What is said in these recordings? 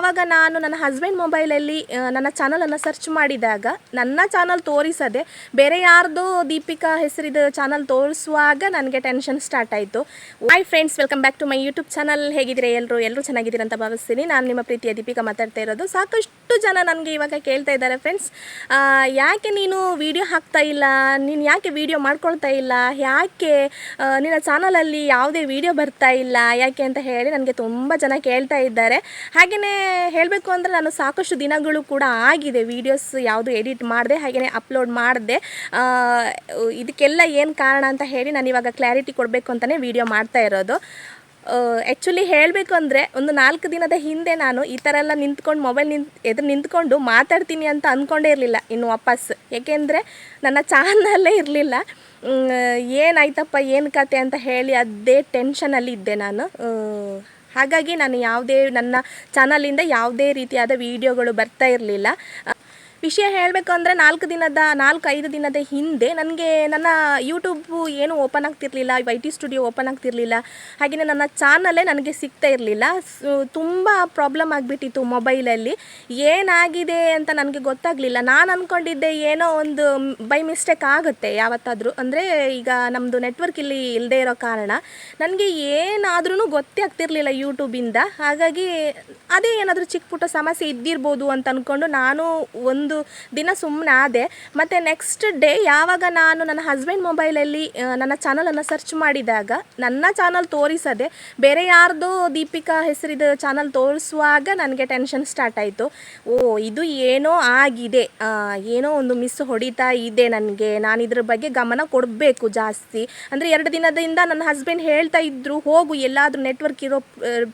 ಯಾವಾಗ ನಾನು ನನ್ನ ಹಸ್ಬೆಂಡ್ ಮೊಬೈಲಲ್ಲಿ ನನ್ನ ಚಾನಲನ್ನು ಸರ್ಚ್ ಮಾಡಿದಾಗ, ನನ್ನ ಚಾನಲ್ ತೋರಿಸದೆ ಬೇರೆ ಯಾರ್ದೋ ದೀಪಿಕಾ ಹೆಸರಿದ ಚಾನಲ್ ತೋರಿಸುವಾಗ ನನಗೆ ಟೆನ್ಷನ್ ಸ್ಟಾರ್ಟ್ ಆಯಿತು. Hi friends welcome back to my YouTube channel ಹೇಗಿದ್ದೀರಾ ಎಲ್ಲರೂ ಎಲ್ಲರೂ ಚೆನ್ನಾಗಿದ್ದೀರಾ ಅಂತ ಭಾವಿಸ್ತೀನಿ. ನಾನು ನಿಮ್ಮ ಪ್ರೀತಿಯ ದೀಪಿಕಾ ಮಾತಾಡ್ತಾ ಇರೋದು. ಸಾಕಷ್ಟು ಜನ ನನಗೆ ಇವಾಗ ಕೇಳ್ತಾ ಇದ್ದಾರೆ ಫ್ರೆಂಡ್ಸ್ ಯಾಕೆ ನೀನು ವಿಡಿಯೋ ಹಾಕ್ತಾ ಇಲ್ಲ? ನೀನು ಯಾಕೆ ವಿಡಿಯೋ ಮಾಡ್ಕೊಳ್ತಾ ಇಲ್ಲ? ಯಾಕೆ ನಿನ್ನ ಚಾನಲಲ್ಲಿ ಯಾವುದೇ ವಿಡಿಯೋ ಬರ್ತಾ ಇಲ್ಲ? ಯಾಕೆ ಅಂತ ಹೇಳಿ ನನಗೆ ತುಂಬ ಜನ ಕೇಳ್ತಾ ಇದ್ದಾರೆ. ಹಾಗೆಯೇ ಹೇಳಬೇಕು ಅಂದರೆ ನಾನು ಸಾಕಷ್ಟು ದಿನಗಳು ಕೂಡ ಆಗಿದೆ ವೀಡಿಯೋಸ್ ಯಾವುದು ಎಡಿಟ್ ಮಾಡಿದೆ ಹಾಗೆಯೇ ಅಪ್ಲೋಡ್ ಮಾಡಿದೆ. ಇದಕ್ಕೆಲ್ಲ ಏನು ಕಾರಣ ಅಂತ ಹೇಳಿ ನಾನು ಇವಾಗ ಕ್ಲಾರಿಟಿ ಕೊಡಬೇಕು ಅಂತಲೇ ವಿಡಿಯೋ ಮಾಡ್ತಾ ಇರೋದು. ಆ್ಯಕ್ಚುಲಿ ಹೇಳಬೇಕು ಅಂದರೆ ಒಂದು ನಾಲ್ಕು ದಿನದ ಹಿಂದೆ ನಾನು ಈ ಥರ ಎಲ್ಲ ನಿಂತ್ಕೊಂಡು ಮೊಬೈಲ್ ನಿಂತ್, ಎದುರು ನಿಂತ್ಕೊಂಡು ಮಾತಾಡ್ತೀನಿ ಅಂತ ಅಂದ್ಕೊಂಡೇ ಇರಲಿಲ್ಲ ಇನ್ನು ವಾಪಸ್. ಏಕೆಂದರೆ ನನ್ನ ಚಾನಲ್ಲೇ ಇರಲಿಲ್ಲ. ಏನಾಯ್ತಪ್ಪ, ಏನು ಕತೆ ಅಂತ ಹೇಳಿ ಅದೇ ಟೆನ್ಷನಲ್ಲಿ ಇದ್ದೆ ನಾನು. ಹಾಗಾಗಿ ನಾನು ಯಾವುದೇ ನನ್ನ ಚಾನಲಿಂದ ಯಾವುದೇ ರೀತಿಯಾದ ವಿಡಿಯೋಗಳು ಬರ್ತಾ ಇರಲಿಲ್ಲ. ವಿಷಯ ಹೇಳಬೇಕು ಅಂದರೆ ನಾಲ್ಕು ದಿನದ, ನಾಲ್ಕು ಐದು ದಿನದ ಹಿಂದೆ ನನಗೆ ನನ್ನ ಯೂಟ್ಯೂಬು ಏನು ಓಪನ್ ಆಗ್ತಿರ್ಲಿಲ್ಲ ವೈ ಟಿ ಸ್ಟುಡಿಯೋ ಓಪನ್ ಆಗ್ತಿರ್ಲಿಲ್ಲ. ಹಾಗೆಯೇ ನನ್ನ ಚಾನಲೇ ನನಗೆ ಸಿಗ್ತಾ ಇರಲಿಲ್ಲ. ತುಂಬ ಪ್ರಾಬ್ಲಮ್ ಆಗಿಬಿಟ್ಟಿತ್ತು ಮೊಬೈಲಲ್ಲಿ ಏನಾಗಿದೆ ಅಂತ ನನಗೆ ಗೊತ್ತಾಗಲಿಲ್ಲ. ನಾನು ಅಂದ್ಕೊಂಡಿದ್ದೆ ಏನೋ ಒಂದು ಬೈ ಮಿಸ್ಟೇಕ್ ಆಗುತ್ತೆ ಯಾವತ್ತಾದರೂ. ಅಂದರೆ ಈಗ ನಮ್ಮದು ನೆಟ್ವರ್ಕ್ ಇಲ್ಲಿ ಇಲ್ಲದೆ ಇರೋ ಕಾರಣ. ನನಗೆ ಏನಾದ್ರೂ ಗೊತ್ತೇ ಆಗ್ತಿರ್ಲಿಲ್ಲ ಯೂಟ್ಯೂಬಿಂದ ಹಾಗಾಗಿ ಅದೇ ಏನಾದರೂ ಚಿಕ್ಕ ಪುಟ್ಟ ಸಮಸ್ಯೆ ಇದ್ದಿರ್ಬೋದು ಅಂತ ಅಂದ್ಕೊಂಡು ನಾನು ಒಂದು ದಿನ ಸುಮ್ಮನೆ ಆದೆ ಮತ್ತು ನೆಕ್ಸ್ಟ್ ಡೇ ಯಾವಾಗ ನಾನು ನನ್ನ ಹಸ್ಬೆಂಡ್ ಮೊಬೈಲಲ್ಲಿ ನನ್ನ ಚಾನಲನ್ನು ಸರ್ಚ್ ಮಾಡಿದಾಗ, ನನ್ನ ಚಾನಲ್ ತೋರಿಸದೆ ಬೇರೆ ಯಾರ್ದೋ ದೀಪಿಕಾ ಹೆಸರಿದ ಚಾನಲ್ ತೋರಿಸುವಾಗ ನನಗೆ ಟೆನ್ಷನ್ ಸ್ಟಾರ್ಟ್ ಆಯಿತು. ಓ, ಇದು ಏನೋ ಆಗಿದೆ. ಏನೋ ಒಂದು ಮಿಸ್ ಹೊಡಿತಾ ಇದೆ ನನಗೆ. ನಾನು ಇದ್ರ ಬಗ್ಗೆ ಗಮನ ಕೊಡಬೇಕು ಜಾಸ್ತಿ. ಅಂದರೆ ಎರಡು ದಿನದಿಂದ ನನ್ನ ಹಸ್ಬೆಂಡ್ ಹೇಳ್ತಾ ಇದ್ರು, ಹೋಗು, ಎಲ್ಲಾದರೂ ನೆಟ್ವರ್ಕ್ ಇರೋ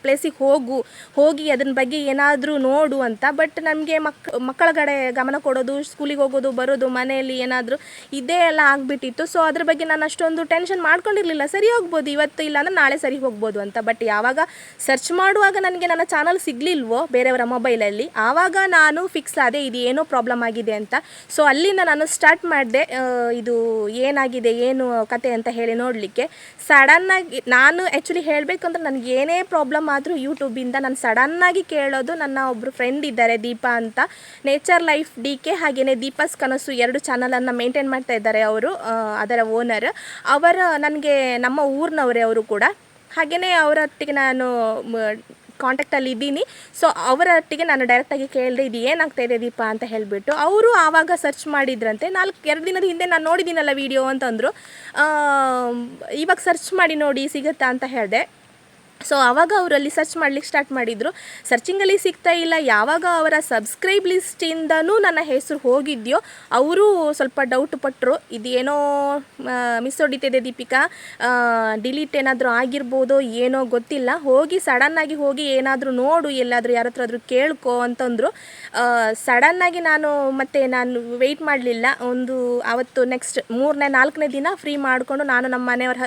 ಪ್ಲೇಸಿಗೆ ಹೋಗು. ಹೋಗಿ ಅದನ್ನ ಬಗ್ಗೆ ಏನಾದರೂ ನೋಡು ಅಂತ. ಬಟ್ ನಮಗೆ ಮಕ್, ಮಕ್ಕಳ ಕಡೆ ಗಮನ ಕೊಡೋದು ಸ್ಕೂಲಿಗೆ ಹೋಗೋದು, ಬರೋದು, ಮನೆಯಲ್ಲಿ ಏನಾದರೂ ಇದೇ ಎಲ್ಲ ಆಗಿಬಿಟ್ಟಿತ್ತು. ಸೊ ಅದ್ರ ಬಗ್ಗೆ ನಾನು ಅಷ್ಟೊಂದು ಟೆನ್ಷನ್ ಮಾಡ್ಕೊಂಡಿರಲಿಲ್ಲ. ಸರಿ ಹೋಗ್ಬೋದು, ಇವತ್ತು ಇಲ್ಲ ಅಂದ್ರೆ ನಾಳೆ ಸರಿ ಹೋಗ್ಬೋದು ಅಂತ. ಬಟ್ ಯಾವಾಗ ಸರ್ಚ್ ಮಾಡುವಾಗ ನನಗೆ ನನ್ನ ಚಾನಲ್ ಸಿಗಲಿಲ್ವೋ, ಬೇರೆಯವರ ಮೊಬೈಲಲ್ಲಿ ಆವಾಗ ನಾನು ಫಿಕ್ಸ್ ಆದೆ, ಇದು ಏನೋ ಪ್ರಾಬ್ಲಮ್ ಆಗಿದೆ ಅಂತ. ಸೊ ಅಲ್ಲಿಂದ ನಾನು ಸ್ಟಾರ್ಟ್ ಮಾಡಿದೆ ಇದು ಏನಾಗಿದೆ, ಏನು ಕತೆ ಅಂತ ಹೇಳಿ ನೋಡಲಿಕ್ಕೆ. ಸಡನ್ನಾಗಿ ನಾನು ಆ್ಯಕ್ಚುಲಿ ಹೇಳಬೇಕಂದ್ರೆ ನನಗೆ ಏನೇ ಪ್ರಾಬ್ಲಮ್ ಆದರೂ ಯೂಟ್ಯೂಬಿಂದ ನಾನು ಸಡನ್ನಾಗಿ ಕೇಳೋದು, ನನ್ನ ಒಬ್ಬರು ಫ್ರೆಂಡ್ ಇದ್ದಾರೆ, ದೀಪಾ ಅಂತ. ನೇಚರ್ ಲೈಫ್ ಡಿ ಕೆ ಹಾಗೆಯೇ ದೀಪಸ್ ಕನಸು ಎರಡು ಚಾನಲನ್ನು ಮೇಂಟೈನ್ ಮಾಡ್ತಾ ಇದ್ದಾರೆ ಅವರು ಅದರ ಓನರ್. ಅವರ, ನನಗೆ ನಮ್ಮ ಊರಿನವರೇ ಅವರು ಕೂಡ. ಹಾಗೆಯೇ ಅವರೊಟ್ಟಿಗೆ ನಾನು ಕಾಂಟ್ಯಾಕ್ಟಲ್ಲಿ ಇದ್ದೀನಿ. ಸೊ ಅವರೊಟ್ಟಿಗೆ ನಾನು ಡೈರೆಕ್ಟಾಗಿ ಕೇಳಿದೆ ಇದು ಏನಾಗ್ತಾ ಇದೆ ದೀಪ ಅಂತ ಹೇಳಿಬಿಟ್ಟು, ಅವರು ಆವಾಗ ಸರ್ಚ್ ಮಾಡಿದ್ರಂತೆ. ನಾಲ್ಕು, ಎರಡು ದಿನದ ಹಿಂದೆ ನಾನು ನೋಡಿದ್ದೀನಲ್ಲ ವಿಡಿಯೋ ಅಂತಂದರು. ಇವಾಗ ಸರ್ಚ್ ಮಾಡಿ ನೋಡಿ ಸಿಗುತ್ತಾ ಅಂತ ಹೇಳಿದೆ. ಸೊ ಆವಾಗ ಅವರಲ್ಲಿ ಸರ್ಚ್ ಮಾಡ್ಲಿಕ್ಕೆ ಸ್ಟಾರ್ಟ್ ಮಾಡಿದರು. ಸರ್ಚಿಂಗಲ್ಲಿ ಸಿಗ್ತಾ ಇಲ್ಲ. ಯಾವಾಗ ಅವರ ಸಬ್ಸ್ಕ್ರೈಬ್ ಲಿಸ್ಟಿಂದನೂ ನನ್ನ ಹೆಸರು ಹೋಗಿದೆಯೋ, ಅವರು ಸ್ವಲ್ಪ ಡೌಟ್ ಪಟ್ಟರು ಇದೇನೋ ಮಿಸ್ ಹೊಡಿತಿದೆ ದೀಪಿಕಾ. ಡಿಲೀಟ್ ಏನಾದರೂ ಆಗಿರ್ಬೋದು ಏನೋ ಗೊತ್ತಿಲ್ಲ. ಹೋಗಿ ಸಡನ್ನಾಗಿ ಹೋಗಿ ಏನಾದರೂ ನೋಡು, ಎಲ್ಲಾದರೂ ಯಾರ ಹತ್ರ ಆದರೂ ಕೇಳ್ಕೊ ಅಂತಂದರು ಸಡನ್ನಾಗಿ ನಾನು ಮತ್ತೆ ನಾನು ವೆಯ್ಟ್ ಮಾಡಲಿಲ್ಲ. ಒಂದು ಆವತ್ತು ನೆಕ್ಸ್ಟ್ ಮೂರನೇ, ನಾಲ್ಕನೇ ದಿನ ಫ್ರೀ ಮಾಡಿಕೊಂಡು ನಾನು ನಮ್ಮ ಮನೆಯವ್ರ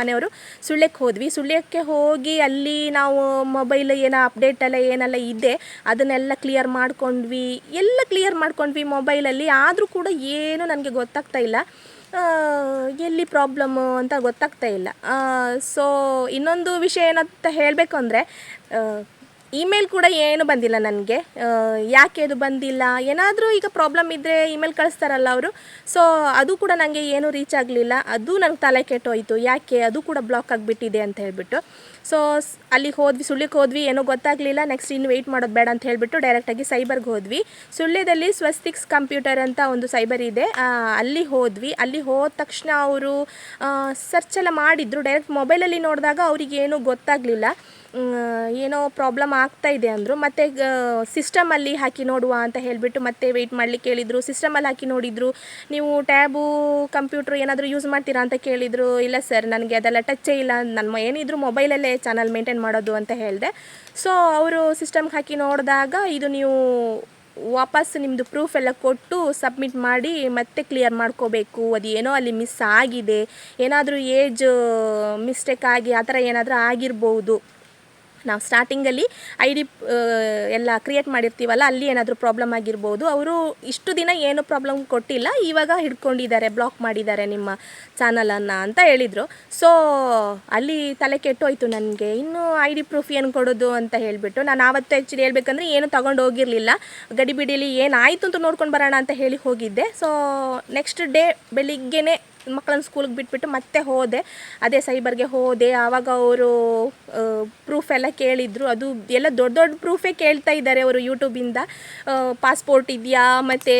ಮನೆಯವರು ಸುಳ್ಯಕ್ಕೆ ಹೋದ್ವಿ. ಸುಳ್ಯಕ್ಕೆ ಹೋಗಿ ಅಲ್ಲಿ ನಾವು ಮೊಬೈಲ್ ಏನೋ ಅಪ್ಡೇಟ್ ಎಲ್ಲ ಏನೆಲ್ಲ ಇದೆ, ಅದನ್ನೆಲ್ಲ ಕ್ಲಿಯರ್ ಮಾಡ್ಕೊಂಡ್ವಿ. ಎಲ್ಲ ಕ್ಲಿಯರ್ ಮಾಡ್ಕೊಂಡ್ವಿ ಮೊಬೈಲಲ್ಲಿ ಆದರೂ ಕೂಡ ಏನು ನನಗೆ ಗೊತ್ತಾಗ್ತಾ ಇಲ್ಲ. ಎಲ್ಲಿ ಪ್ರಾಬ್ಲಮ್ಮು ಅಂತ ಗೊತ್ತಾಗ್ತಾ ಇಲ್ಲ. ಸೊ ಇನ್ನೊಂದು ವಿಷಯ ಏನಂತ ಹೇಳಬೇಕು ಅಂದರೆ ಇಮೇಲ್ ಕೂಡ ಏನು ಬಂದಿಲ್ಲ ನನಗೆ. ಯಾಕೆ ಅದು ಬಂದಿಲ್ಲ? ಏನಾದರೂ ಈಗ ಪ್ರಾಬ್ಲಮ್ ಇದ್ದರೆ ಇಮೇಲ್ ಕಳಿಸ್ತಾರಲ್ಲ ಅವರು. ಸೊ ಅದು ಕೂಡ ನನಗೆ ಏನೂ ರೀಚ್ ಆಗಲಿಲ್ಲ. ಅದು ನನಗೆ ತಲೆ ಕೆಟ್ಟೋಯ್ತು. ಯಾಕೆ? ಅದು ಕೂಡ ಬ್ಲಾಕ್ ಆಗಿಬಿಟ್ಟಿದೆ ಅಂತ ಹೇಳ್ಬಿಟ್ಟು. ಸೊ, ಅಲ್ಲಿಗೆ ಹೋದ್ವಿ ಸುಳ್ಯಕ್ಕೆ ಹೋದ್ವಿ, ಏನೋ ಗೊತ್ತಾಗಲಿಲ್ಲ. ನೆಕ್ಸ್ಟ್ ಇನ್ನು ವೆಯ್ಟ್ ಮಾಡೋದು ಬೇಡ ಅಂತ ಹೇಳಿಬಿಟ್ಟು ಡೈರೆಕ್ಟಾಗಿ ಸೈಬರ್ಗೆ ಹೋದ್ವಿ. ಸುಳ್ಯದಲ್ಲಿ ಸ್ವಸ್ತಿಕ್ಸ್ ಕಂಪ್ಯೂಟರ್ ಅಂತ ಒಂದು ಸೈಬರ್ ಇದೆ. ಅಲ್ಲಿ ಹೋದ್ವಿ. ಅಲ್ಲಿ ಹೋದ ತಕ್ಷಣ ಅವರು ಸರ್ಚ್ ಎಲ್ಲ ಮಾಡಿದ್ರು. ಡೈರೆಕ್ಟ್ ಮೊಬೈಲಲ್ಲಿ ನೋಡಿದಾಗ ಅವ್ರಿಗೆ ಏನೂ ಗೊತ್ತಾಗಲಿಲ್ಲ. ಏನೋ ಪ್ರಾಬ್ಲಮ್ ಆಗ್ತಾ ಇದೆ ಅಂದರು. ಮತ್ತು ಸಿಸ್ಟಮಲ್ಲಿ ಹಾಕಿ ನೋಡುವ ಅಂತ ಹೇಳಿಬಿಟ್ಟು ಮತ್ತೆ ವೆಯ್ಟ್ ಮಾಡಲಿಕ್ಕೆ ಹೇಳಿದರು ಸಿಸ್ಟಮಲ್ಲಿ ಹಾಕಿ ನೋಡಿದರು. ನೀವು ಟ್ಯಾಬು ಕಂಪ್ಯೂಟ್ರು ಏನಾದರೂ ಯೂಸ್ ಮಾಡ್ತೀರಾ ಅಂತ ಕೇಳಿದರು. ಇಲ್ಲ ಸರ್ ನನಗೆ ಅದೆಲ್ಲ ಟಚ್ಚೇ ಇಲ್ಲ. ನನ್ನ ಏನಿದ್ರು ಮೊಬೈಲಲ್ಲೇ ಚಾನಲ್ ಮೇಂಟೈನ್ ಮಾಡೋದು ಅಂತ ಹೇಳಿದೆ. ಸೊ ಅವರು ಸಿಸ್ಟಮ್ಗೆ ಹಾಕಿ ನೋಡಿದಾಗ ಇದು ನೀವು ವಾಪಸ್ ನಿಮ್ಮದು ಪ್ರೂಫ್ ಎಲ್ಲ ಕೊಟ್ಟು ಸಬ್ಮಿಟ್ ಮಾಡಿ ಮತ್ತೆ ಕ್ಲಿಯರ್ ಮಾಡ್ಕೋಬೇಕು. ಅದು ಏನೋ ಅಲ್ಲಿ ಮಿಸ್ ಆಗಿದೆ. ಏನಾದರೂ ಏಜ್ ಮಿಸ್ಟೇಕ್ ಆಗಿ ಆ ಥರ ಏನಾದರೂ ಆಗಿರ್ಬೋದು. ನಾವು ಸ್ಟಾರ್ಟಿಂಗಲ್ಲಿ ಐ ಡಿ ಎಲ್ಲ ಕ್ರಿಯೇಟ್ ಮಾಡಿರ್ತೀವಲ್ಲ, ಅಲ್ಲಿ ಏನಾದರೂ ಪ್ರಾಬ್ಲಮ್ ಆಗಿರ್ಬೋದು. ಅವರು ಇಷ್ಟು ದಿನ ಏನು ಪ್ರಾಬ್ಲಮ್ ಕೊಟ್ಟಿಲ್ಲ, ಇವಾಗ ಹಿಡ್ಕೊಂಡಿದ್ದಾರೆ ಬ್ಲಾಕ್ ಮಾಡಿದ್ದಾರೆ ನಿಮ್ಮ ಚಾನಲನ್ನು ಅಂತ ಹೇಳಿದರು. ಸೊ ಅಲ್ಲಿ ತಲೆ ಕೆಟ್ಟೋಯ್ತು ನನಗೆ. ಇನ್ನೂ ಐ ಡಿ ಪ್ರೂಫ್ ಏನು ಕೊಡೋದು ಅಂತ ಹೇಳಿಬಿಟ್ಟು ನಾನು ಆವತ್ತು ಹೆಚ್ಚು ಹೇಳ್ಬೇಕಂದ್ರೆ ಏನು ತಗೊಂಡು ಹೋಗಿರಲಿಲ್ಲ. ಗಡಿಬಿಡಿಲಿ ಏನಾಯಿತು ಅಂತ ನೋಡ್ಕೊಂಡು ಬರೋಣ ಅಂತ ಹೇಳಿ ಹೋಗಿದ್ದೆ. ಸೊ ನೆಕ್ಸ್ಟ್ ಡೇ ಬೆಳಿಗ್ಗೆನೇ ಮಕ್ಕಳನ್ನ ಸ್ಕೂಲ್ಗೆ ಬಿಟ್ಬಿಟ್ಟು ಮತ್ತೆ ಹೋದೆ. ಅದೇ ಸೈಬರ್ಗೆ ಹೋದೆ. ಆವಾಗ ಅವರು ಪ್ರೂಫ್ ಎಲ್ಲ ಕೇಳಿದರು. ಅದು ಎಲ್ಲ ದೊಡ್ಡ ದೊಡ್ಡ ಪ್ರೂಫೇ ಕೇಳ್ತಾ ಇದ್ದಾರೆ ಅವರು ಯೂಟ್ಯೂಬಿಂದ ಪಾಸ್ಪೋರ್ಟ್ ಇದೆಯಾ? ಮತ್ತು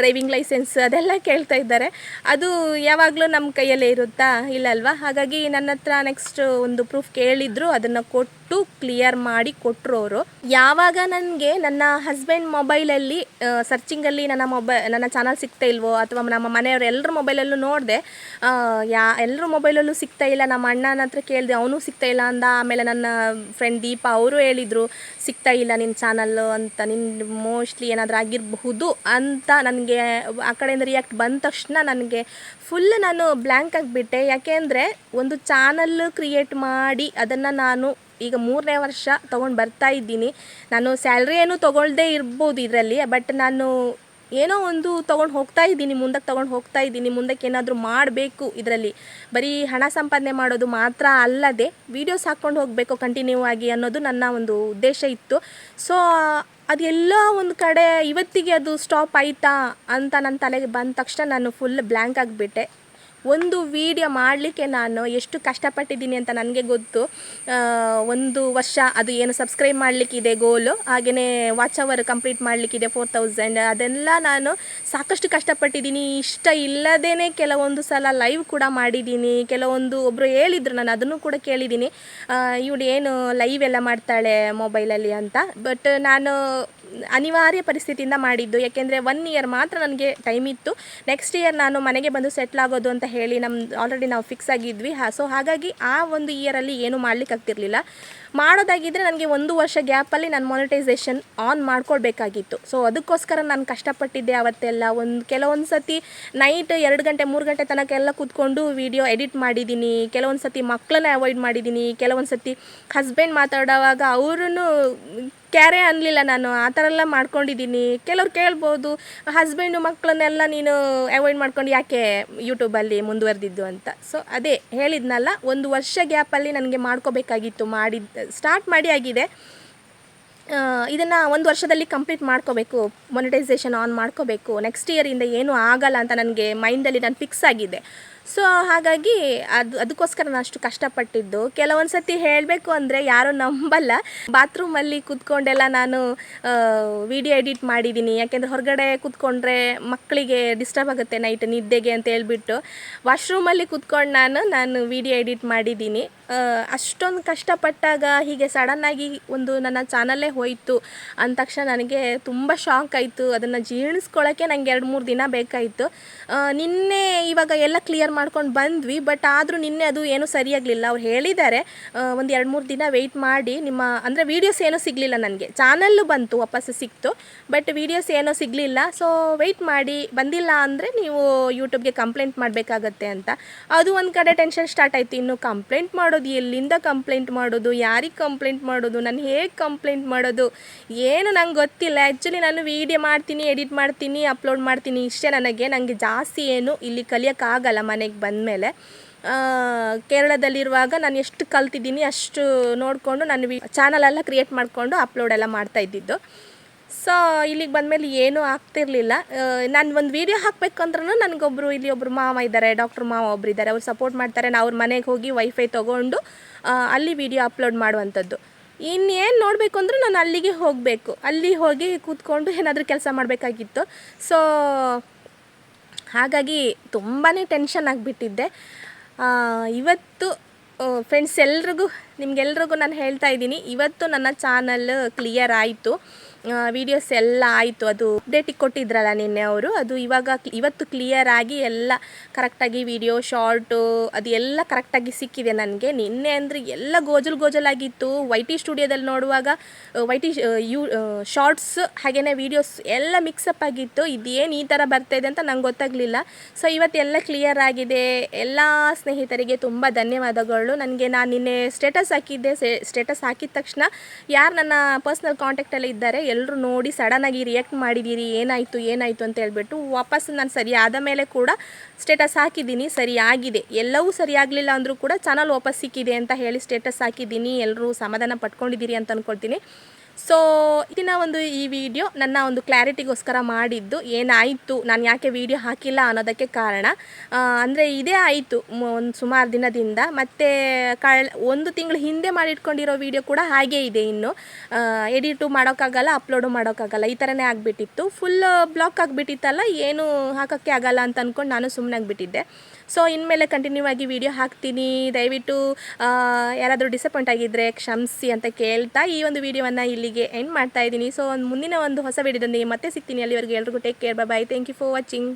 ಡ್ರೈವಿಂಗ್ ಲೈಸೆನ್ಸ್ ಅದೆಲ್ಲ ಕೇಳ್ತಾ ಇದ್ದಾರೆ. ಅದು ಯಾವಾಗಲೂ ನಮ್ಮ ಕೈಯಲ್ಲೇ ಇರುತ್ತಾ? ಇಲ್ಲ ಅಲ್ವಾ? ಹಾಗಾಗಿ ನನ್ನ ಹತ್ರ ನೆಕ್ಸ್ಟ್ ಒಂದು ಪ್ರೂಫ್ ಕೇಳಿದರು. ಅದನ್ನು ಕೊಟ್ಟು ಕ್ಲಿಯರ್ ಮಾಡಿ ಕೊಟ್ಟರು ಅವರು ಯಾವಾಗ ನನಗೆ ನನ್ನ ಹಸ್ಬೆಂಡ್ ಮೊಬೈಲಲ್ಲಿ ಸರ್ಚಿಂಗಲ್ಲಿ ನನ್ನ ಮೊಬೈ ನನ್ನ ಚಾನಲ್ ಸಿಗ್ತಾ ಇಲ್ವೋ ಅಥವಾ ನಮ್ಮ ಮನೆಯವ್ರ ಎಲ್ಲರ ಮೊಬೈಲಲ್ಲೂ ನೋಡಿದೆ ಯಾ ಎಲ್ಲರ ಮೊಬೈಲಲ್ಲೂ ಸಿಗ್ತಾ ಇಲ್ಲ, ನಮ್ಮ ಅಣ್ಣನ ಹತ್ರ ಕೇಳಿದೆ, ಅವನು ಸಿಗ್ತಾ ಇಲ್ಲ ಅಂದ, ಆಮೇಲೆ ನನ್ನ ಫ್ರೆಂಡ್ ದೀಪ ಅವರು ಹೇಳಿದರು, ಸಿಗ್ತಾ ಇಲ್ಲ ನಿನ್ನ ಚಾನಲ್ಲು ಅಂತ ನಿನ್ನ ಮೋಸ್ಟ್ಲಿ ಏನಾದರೂ ಆಗಿರಬಹುದು ಅಂತ ನನಗೆ, ಆ ಕಡೆಯಿಂದ ರಿಯಾಕ್ಟ್ ಬಂದ ತಕ್ಷಣ ನನಗೆ ಫುಲ್ ನಾನು ಬ್ಲ್ಯಾಂಕ್ ಆಗಿಬಿಟ್ಟೆ. ಯಾಕೆಂದರೆ, ಒಂದು ಚಾನಲ್ ಕ್ರಿಯೇಟ್ ಮಾಡಿ ಅದನ್ನು ನಾನು ಈಗ ಮೂರನೇ ವರ್ಷ ತೊಗೊಂಡು ಬರ್ತಾ ಇದ್ದೀನಿ. ನಾನು ಸ್ಯಾಲ್ರಿ ಏನು ತೊಗೊಳ್ದೇ ಇರ್ಬೋದು ಇದರಲ್ಲಿ ಬಟ್ ನಾನು ಏನೋ ಒಂದು ತೊಗೊಂಡು ಹೋಗ್ತಾ ಇದ್ದೀನಿ, ಮುಂದಕ್ಕೆ ತೊಗೊಂಡು ಹೋಗ್ತಾ ಇದ್ದೀನಿ, ಮುಂದಕ್ಕೆ ಏನಾದರೂ ಮಾಡಬೇಕು ಇದರಲ್ಲಿ. ಬರೀ ಹಣ ಸಂಪಾದನೆ ಮಾಡೋದು ಮಾತ್ರ ಅಲ್ಲದೆ ವೀಡಿಯೋಸ್ ಹಾಕ್ಕೊಂಡು ಹೋಗಬೇಕು ಕಂಟಿನ್ಯೂ ಆಗಿ ಅನ್ನೋದು ನನ್ನ ಒಂದು ಉದ್ದೇಶ ಇತ್ತು. ಸೊ ಅದೆಲ್ಲ ಒಂದು ಕಡೆ ಇವತ್ತಿಗೆ ಅದು ಸ್ಟಾಪ್ ಆಯಿತಾ ಅಂತ ನನ್ನ ತಲೆಗೆ ಬಂದ ತಕ್ಷಣ ನಾನು ಫುಲ್ ಬ್ಲ್ಯಾಂಕ್ ಆಗಿಬಿಟ್ಟೆ. ಒಂದು ವಿಡಿಯೋ ಮಾಡಲಿಕ್ಕೆ ನಾನು ಎಷ್ಟು ಕಷ್ಟಪಟ್ಟಿದ್ದೀನಿ ಅಂತ ನನಗೆ ಗೊತ್ತು. ಒಂದು ವರ್ಷ ಅದು ಏನು ಸಬ್ಸ್ಕ್ರೈಬ್ ಮಾಡಲಿಕ್ಕಿದೆ ಗೋಲು ಹಾಗೆಯೇ ವಾಚ್ ಅವರ್ ಕಂಪ್ಲೀಟ್ ಮಾಡಲಿಕ್ಕಿದೆ ಫೋರ್ ತೌಸಂಡ್ ಅದೆಲ್ಲ ನಾನು ಸಾಕಷ್ಟು ಕಷ್ಟಪಟ್ಟಿದ್ದೀನಿ. ಇಷ್ಟ ಇಲ್ಲದೇ ಕೆಲವೊಂದು ಸಲ ಲೈವ್ ಕೂಡ ಮಾಡಿದ್ದೀನಿ. ಕೆಲವೊಂದು ಒಬ್ಬರು ಹೇಳಿದರು, ನಾನು ಅದನ್ನು ಕೂಡ ಕೇಳಿದ್ದೀನಿ. ಇವಳು ಏನು ಲೈವ್ ಎಲ್ಲ ಮಾಡ್ತಾಳೆ ಮೊಬೈಲಲ್ಲಿ ಅಂತ. ಬಟ್ ನಾನು ಅನಿವಾರ್ಯ ಪರಿಸ್ಥಿತಿಯಿಂದ ಮಾಡಿದ್ದು, ಯಾಕೆಂದರೆ ಒನ್ ಇಯರ್ ಮಾತ್ರ ನನಗೆ ಟೈಮ್ ಇತ್ತು. ನೆಕ್ಸ್ಟ್ ಇಯರ್ ನಾನು ಮನೆಗೆ ಬಂದು ಸೆಟ್ಲ್ ಆಗೋದು ಅಂತ ಹೇಳಿ ನಮ್ಮ ಆಲ್ರೆಡಿ ನಾವು ಫಿಕ್ಸ್ ಆಗಿದ್ವಿ. ಹಾ ಸೊ ಹಾಗಾಗಿ ಆ ಒಂದು ಇಯರಲ್ಲಿ ಏನು ಮಾಡ್ಲಿಕ್ಕೆ ಆಗ್ತಿರ್ಲಿಲ್ಲ ಮಾಡೋದಾಗಿದ್ದರೆ ನನಗೆ ಒಂದು ವರ್ಷ ಗ್ಯಾಪಲ್ಲಿ ನಾನು ಮಾನಿಟೈಸೇಷನ್ ಆನ್ ಮಾಡ್ಕೊಳ್ಬೇಕಾಗಿತ್ತು. ಸೊ ಅದಕ್ಕೋಸ್ಕರ ನಾನು ಕಷ್ಟಪಟ್ಟಿದ್ದೆ ಅವತ್ತೆಲ್ಲ. ಒಂದು ಕೆಲವೊಂದು ಸತಿ ನೈಟ್ ಎರಡು ಗಂಟೆ, ಮೂರು ಗಂಟೆ ತನಕ ಎಲ್ಲ ಕೂತ್ಕೊಂಡು ವಿಡಿಯೋ ಎಡಿಟ್ ಮಾಡಿದ್ದೀನಿ ಕೆಲವೊಂದು ಸತಿ ಮಕ್ಕಳನ್ನ ಅವಾಯ್ಡ್ ಮಾಡಿದ್ದೀನಿ ಕೆಲವೊಂದು ಸತಿ ಹಸ್ಬೆಂಡ್ ಮಾತಾಡೋವಾಗ ಅವರೂ ಕ್ಯಾರೆ ಅನ್ನಲಿಲ್ಲ ನಾನು. ಆ ಥರ ಎಲ್ಲ ಮಾಡ್ಕೊಂಡಿದ್ದೀನಿ ಕೆಲವ್ರು ಕೇಳ್ಬೋದು ಹಸ್ಬೆಂಡು ಮಕ್ಕಳನ್ನೆಲ್ಲ ನೀನು ಅವಾಯ್ಡ್ ಮಾಡ್ಕೊಂಡು ಯಾಕೆ ಯೂಟ್ಯೂಬಲ್ಲಿ ಮುಂದುವರೆದಿದ್ದು? ಅಂತ. ಸೊ ಅದೇ ಹೇಳಿದ್ನಲ್ಲ, ಒಂದು ವರ್ಷ ಗ್ಯಾಪಲ್ಲಿ ನನಗೆ ಮಾಡ್ಕೋಬೇಕಾಗಿತ್ತು. ಮಾಡಿದ್ದು ಸ್ಟಾರ್ಟ್ ಮಾಡಿ ಆಗಿದೆ. ಇದನ್ನು ಒಂದು ವರ್ಷದಲ್ಲಿ ಕಂಪ್ಲೀಟ್ ಮಾಡ್ಕೋಬೇಕು ಮೊನಿಟೈಸೇಷನ್ ಆನ್ ಮಾಡ್ಕೋಬೇಕು. ನೆಕ್ಸ್ಟ್ ಇಯರಿಂದ ಏನೂ ಆಗಲ್ಲ ಅಂತ ನನಗೆ ಮೈಂಡಲ್ಲಿ ನಾನು ಫಿಕ್ಸ್ ಆಗಿದೆ. ಸೊ ಹಾಗಾಗಿ ಅದು, ಅದಕ್ಕೋಸ್ಕರ ನಾನು ಅಷ್ಟು ಕಷ್ಟಪಟ್ಟಿದ್ದು. ಕೆಲವೊಂದು ಸತಿ ಹೇಳಬೇಕು ಅಂದರೆ ಯಾರೂ ನಂಬಲ್ಲ. ಬಾತ್ರೂಮಲ್ಲಿ ಕೂತ್ಕೊಂಡೆಲ್ಲ ನಾನು ವಿಡಿಯೋ ಎಡಿಟ್ ಮಾಡಿದ್ದೀನಿ ಯಾಕೆಂದರೆ ಹೊರಗಡೆ ಕೂತ್ಕೊಂಡ್ರೆ ಮಕ್ಕಳಿಗೆ ಡಿಸ್ಟರ್ಬ್ ಆಗುತ್ತೆ ನೈಟ್ ನಿದ್ದೆಗೆ ಅಂತ ಹೇಳ್ಬಿಟ್ಟು. ವಾಶ್ರೂಮಲ್ಲಿ ಕೂತ್ಕೊಂಡು ನಾನು ನಾನು ವಿಡಿಯೋ ಎಡಿಟ್ ಮಾಡಿದ್ದೀನಿ ಅಷ್ಟೊಂದು ಕಷ್ಟಪಟ್ಟಾಗ ಹೀಗೆ ಸಡನ್ನಾಗಿ ಒಂದು ನನ್ನ ಚಾನಲ್ಲೇ ಹೋಯಿತು ಅಂದ ತಕ್ಷಣ ನನಗೆ ತುಂಬ ಶಾಕ್ ಆಯಿತು. ಅದನ್ನು ಜೀರ್ಣಿಸ್ಕೊಳ್ಳೋಕ್ಕೆ ನನಗೆ ಎರಡು ಮೂರು ದಿನ ಬೇಕಾಯಿತು. ನಿನ್ನೆ ಇವಾಗ ಎಲ್ಲ ಕ್ಲಿಯರ್ ಮಾಡ್ಕೊಂಡು ಬಂದ್ವಿ ಬಟ್ ಆದರೂ ನಿನ್ನೆ ಅದು ಏನೂ ಸರಿಯಾಗಲಿಲ್ಲ. ಅವ್ರು ಹೇಳಿದ್ದಾರೆ ಒಂದು ಎರಡು ಮೂರು ದಿನ ವೆಯ್ಟ್ ಮಾಡಿ, ನಿಮ್ಮ, ಅಂದರೆ ವೀಡಿಯೋಸ್ ಏನೂ ಸಿಗಲಿಲ್ಲ ನನಗೆ. ಚಾನಲ್ಲು ಬಂತು ವಾಪಸ್ಸು ಸಿಕ್ತು ಬಟ್ ವೀಡಿಯೋಸ್ ಏನೂ ಸಿಗಲಿಲ್ಲ. ಸೊ ವೆಯ್ಟ್ ಮಾಡಿ, ಬಂದಿಲ್ಲ ಅಂದರೆ ನೀವು ಯೂಟ್ಯೂಬ್ಗೆ ಕಂಪ್ಲೇಂಟ್ ಮಾಡಬೇಕಾಗತ್ತೆ ಅಂತ. ಅದು ಒಂದು ಕಡೆ ಟೆನ್ಷನ್ ಸ್ಟಾರ್ಟ್ ಆಯಿತು. ಇನ್ನು ಕಂಪ್ಲೇಂಟ್ ಮಾಡೋದು, ಎಲ್ಲಿಂದ ಕಂಪ್ಲೇಂಟ್ ಮಾಡೋದು, ಯಾರಿಗೆ ಕಂಪ್ಲೇಂಟ್ ಮಾಡೋದು, ನಾನು ಹೇಗೆ ಕಂಪ್ಲೇಂಟ್ ಮಾಡೋದು, ಏನು ನಂಗೆ ಗೊತ್ತಿಲ್ಲ. ಆ್ಯಕ್ಚುಲಿ ನಾನು ವೀಡಿಯೋ ಮಾಡ್ತೀನಿ ಎಡಿಟ್ ಮಾಡ್ತೀನಿ ಅಪ್ಲೋಡ್ ಮಾಡ್ತೀನಿ. ಇಷ್ಟೇ ನನಗೆ. ನನಗೆ ಜಾಸ್ತಿ ಏನು ಇಲ್ಲಿ ಕಲಿಯೋಕ್ಕಾಗಲ್ಲ ಮನೆಗೆ ಬಂದಮೇಲೆ ಕೇರಳದಲ್ಲಿರುವಾಗ ನಾನು ಎಷ್ಟು ಕಲ್ತಿದ್ದೀನಿ ಅಷ್ಟು ನೋಡಿಕೊಂಡು ನಾನು ವಿ ಚಾನಲೆಲ್ಲ ಕ್ರಿಯೇಟ್ ಮಾಡಿಕೊಂಡು ಅಪ್ಲೋಡ್ ಎಲ್ಲ ಮಾಡ್ತಾ ಇದ್ದಿದ್ದು. ಸೊ ಇಲ್ಲಿಗೆ ಬಂದಮೇಲೆ ಏನೂ ಆಗ್ತಿರ್ಲಿಲ್ಲ. ನಾನು ಒಂದು ವೀಡಿಯೋ ಹಾಕ್ಬೇಕಂದ್ರೂ ನನಗೊಬ್ಬರು ಇಲ್ಲಿ ಒಬ್ಬರು ಮಾವ ಇದ್ದಾರೆ ಡಾಕ್ಟರ್ ಮಾವ ಒಬ್ರು ಇದ್ದಾರೆ. ಅವ್ರು ಸಪೋರ್ಟ್ ಮಾಡ್ತಾರೆ. ನಾನು ಅವ್ರ ಮನೆಗೆ ಹೋಗಿ ವೈಫೈ ತೊಗೊಂಡು ಅಲ್ಲಿ ವೀಡಿಯೋ ಅಪ್ಲೋಡ್ ಮಾಡುವಂಥದ್ದು. ಇನ್ನೇನು ನೋಡಬೇಕು ಅಂದರೂ ನಾನು ಅಲ್ಲಿಗೆ ಹೋಗಬೇಕು. ಅಲ್ಲಿ ಹೋಗಿ ಕೂತ್ಕೊಂಡು ಏನಾದರೂ ಕೆಲಸ ಮಾಡಬೇಕಾಗಿತ್ತು. ಸೊ ಹಾಗಾಗಿ ತುಂಬಾ ಟೆನ್ಷನ್ ಆಗಿಬಿಟ್ಟಿದ್ದೆ. ಇವತ್ತು ಫ್ರೆಂಡ್ಸ್ ಎಲ್ರಿಗೂ, ನಿಮ್ಗೆಲ್ರಿಗೂ ನಾನು ಹೇಳ್ತಾ ಇದ್ದೀನಿ, ಇವತ್ತು ನನ್ನ ಚಾನಲ್ ಕ್ಲಿಯರ್ ಆಯಿತು. ವೀಡಿಯೋಸ್ ಎಲ್ಲ ಆಯಿತು. ಅದು ಅಪ್ಡೇಟಿಗೆ ಕೊಟ್ಟಿದ್ರಲ್ಲ ನಿನ್ನೆ ಅವರು. ಅದು ಇವಾಗ ಇವತ್ತು ಕ್ಲಿಯರ್ ಆಗಿ ಎಲ್ಲ ಕರೆಕ್ಟಾಗಿ ವಿಡಿಯೋ ಶಾರ್ಟು ಅದು ಎಲ್ಲ ಕರೆಕ್ಟಾಗಿ ಸಿಕ್ಕಿದೆ ನನಗೆ. ನಿನ್ನೆ ಅಂದರೆ ಎಲ್ಲ ಗೋಜಲ್ ಗೋಜಲಾಗಿತ್ತು ವೈ ಟಿ ಸ್ಟುಡಿಯೋದಲ್ಲಿ ನೋಡುವಾಗ ವೈ ಟಿ ಯೂ ಶಾರ್ಟ್ಸ್ ಹಾಗೆಯೇ ವೀಡಿಯೋಸ್ ಎಲ್ಲ ಮಿಕ್ಸಪ್ ಆಗಿತ್ತು. ಇದೇನು ಈ ಥರ ಬರ್ತಾಯಿದೆ ಅಂತ ನಂಗೆ ಗೊತ್ತಾಗಲಿಲ್ಲ. ಸೊ ಇವತ್ತೆಲ್ಲ ಕ್ಲಿಯರ್ ಆಗಿದೆ. ಎಲ್ಲ ಸ್ನೇಹಿತರಿಗೆ ತುಂಬ ಧನ್ಯವಾದಗಳು. ನನಗೆ ನಾನು ನಿನ್ನೆ ಸ್ಟೇಟಸ್ ಹಾಕಿದ್ದೆ. ಸ್ಟೇಟಸ್ ಹಾಕಿದ ತಕ್ಷಣ ಯಾರು ನನ್ನ ಪರ್ಸ್ನಲ್ ಕಾಂಟ್ಯಾಕ್ಟಲ್ಲಿ ಇದ್ದಾರೆ ಎಲ್ಲರೂ ನೋಡಿ ಸಡನ್ನಾಗಿ ರಿಯಾಕ್ಟ್ ಮಾಡಿದ್ದೀರಿ ಏನಾಯಿತು ಏನಾಯಿತು ಅಂತ ಹೇಳ್ಬಿಟ್ಟು ವಾಪಸ್ ನಾನು ಸರಿ ಆದ ಮೇಲೆ ಕೂಡ ಸ್ಟೇಟಸ್ ಹಾಕಿದ್ದೀನಿ, ಸರಿ ಆಗಿದೆ. ಎಲ್ಲವೂ ಸರಿ ಆಗಲಿಲ್ಲ ಅಂದರೂ ಕೂಡ ಚಾನಲ್ ವಾಪಸ್ ಸಿಕ್ಕಿದೆ ಅಂತ ಹೇಳಿ ಸ್ಟೇಟಸ್ ಹಾಕಿದ್ದೀನಿ ಎಲ್ಲರೂ ಸಮಾಧಾನ ಪಟ್ಕೊಂಡಿದ್ದೀರಿ ಅಂತ ಅಂದ್ಕೊಳ್ತೀನಿ ಸೊ ಇದನ್ನ ಒಂದು ಈ ವಿಡಿಯೋ ನನ್ನ ಒಂದು ಕ್ಲಾರಿಟಿಗೋಸ್ಕರ ಮಾಡಿದ್ದು ಏನಾಯಿತು, ನಾನು ಯಾಕೆ ವಿಡಿಯೋ ಹಾಕಿಲ್ಲ ಅನ್ನೋದಕ್ಕೆ ಕಾರಣ ಅಂದರೆ ಇದೇ ಆಯಿತು ಒಂದು ಸುಮಾರು ದಿನದಿಂದ. ಮತ್ತು ಕಳ್, ಒಂದು ತಿಂಗಳು ಹಿಂದೆ ಮಾಡಿಟ್ಕೊಂಡಿರೋ ವಿಡಿಯೋ ಕೂಡ ಹಾಗೇ ಇದೆ ಇನ್ನು. ಎಡಿಟು ಮಾಡೋಕ್ಕಾಗಲ್ಲ ಅಪ್ಲೋಡು ಮಾಡೋಕ್ಕಾಗಲ್ಲ, ಈ ಥರನೇ ಆಗಿಬಿಟ್ಟಿತ್ತು. ಫುಲ್ ಬ್ಲಾಕ್ ಆಗಿಬಿಟ್ಟಿತ್ತಲ್ಲ, ಏನು ಹಾಕೋಕ್ಕೆ ಆಗಲ್ಲ ಅಂತ ಅಂದ್ಕೊಂಡು ನಾನು ಸುಮ್ಮನೆ ಆಗಿಬಿಟ್ಟಿದ್ದೆ. ಸೊ ಇನ್ಮೇಲೆ ಕಂಟಿನ್ಯೂ ಆಗಿ ವಿಡಿಯೋ ಹಾಕ್ತೀನಿ. ದಯವಿಟ್ಟು ಯಾರಾದರೂ ಡಿಸಪಾಯಿಂಟ್ ಆಗಿದ್ದರೆ ಕ್ಷಮಿಸಿ ಅಂತ ಕೇಳ್ತಾ ಈ ಒಂದು ವಿಡಿಯೋವನ್ನು ಇಲ್ಲಿಗೆ ಎಂಡ್ ಮಾಡ್ತಾ ಇದ್ದೀನಿ. ಸೊ ಮುಂದಿನ ಒಂದು ಹೊಸ ವಿಡಿಯೋದೊಂದಿಗೆ ಮತ್ತೆ ಸಿಗ್ತೀನಿ. ಅಲ್ಲಿವರೆಗೆ ಎಲ್ರಿಗೂ take care bye thank you for watching